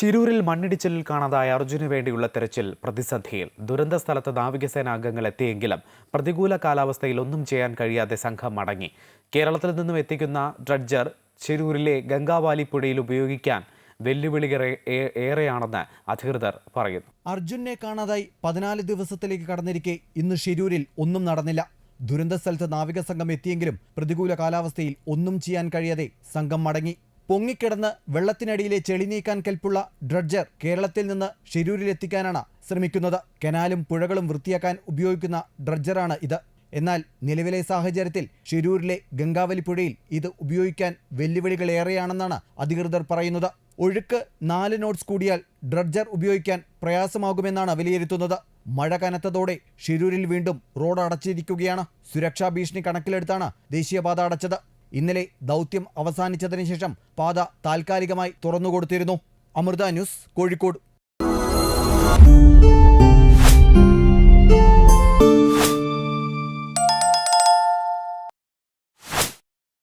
ശിരൂരിൽ മണ്ണിടിച്ചിലിൽ കാണാതായ അർജുന് വേണ്ടിയുള്ള തെരച്ചിൽ പ്രതിസന്ധിയിൽ. ദുരന്ത സ്ഥലത്ത് നാവികസേന അംഗങ്ങൾ എത്തിയെങ്കിലും പ്രതികൂല കാലാവസ്ഥയിൽ ഒന്നും ചെയ്യാൻ കഴിയാതെ സംഘം മടങ്ങി. കേരളത്തിൽ നിന്നും എത്തിക്കുന്ന ഡ്രഡ്ജർ ശിരൂരിലെ ഗംഗാവാലി പുഴയിൽ ഉപയോഗിക്കാൻ വെല്ലുവിളികൾ ഏറെയാണെന്ന് അധികൃതർ പറയുന്നു. അർജുനെ കാണാതായി പതിനാല് ദിവസത്തിലേക്ക് കടന്നിരിക്കെ ഇന്ന് ശിരൂരിൽ ഒന്നും നടന്നില്ല. ദുരന്ത സ്ഥലത്ത് നാവിക സംഘം എത്തിയെങ്കിലും പ്രതികൂല കാലാവസ്ഥയിൽ ഒന്നും ചെയ്യാൻ കഴിയാതെ സംഘം മടങ്ങി. പൊങ്ങിക്കിടന്ന് വെള്ളത്തിനടിയിലെ ചെളി നീക്കാൻ കെൽപ്പുള്ള ഡ്രഡ്ജർ കേരളത്തിൽ നിന്ന് ഷിരൂരിലെത്തിക്കാനാണ് ശ്രമിക്കുന്നത്. കനാലും പുഴകളും വൃത്തിയാക്കാൻ ഉപയോഗിക്കുന്ന ഡ്രഡ്ജറാണ് ഇത്. എന്നാൽ നിലവിലെ സാഹചര്യത്തിൽ ഷിരൂരിലെ ഗംഗാവലി പുഴയിൽ ഇത് ഉപയോഗിക്കാൻ വെല്ലുവിളികൾ ഏറെയാണെന്നാണ് അധികൃതർ പറയുന്നത്. ഒഴുക്ക് നാല് നോട്ട്സ് കൂടിയാൽ ഡ്രഡ്ജർ ഉപയോഗിക്കാൻ പ്രയാസമാകുമെന്നാണ് വിലയിരുത്തുന്നത്. മഴ കനത്തതോടെ ഷിരൂരിൽ വീണ്ടും റോഡ് അടച്ചിരിക്കുകയാണ്. സുരക്ഷാ ഭീഷണി കണക്കിലെടുത്താണ് ദേശീയപാത അടച്ചത്. ഇന്നലെ ദൗത്യം അവസാനിച്ചതിന് ശേഷം പാത താൽക്കാലികമായി തുറന്നുകൊടുത്തിരുന്നു. അമൃത ന്യൂസ് കോഴിക്കോട്.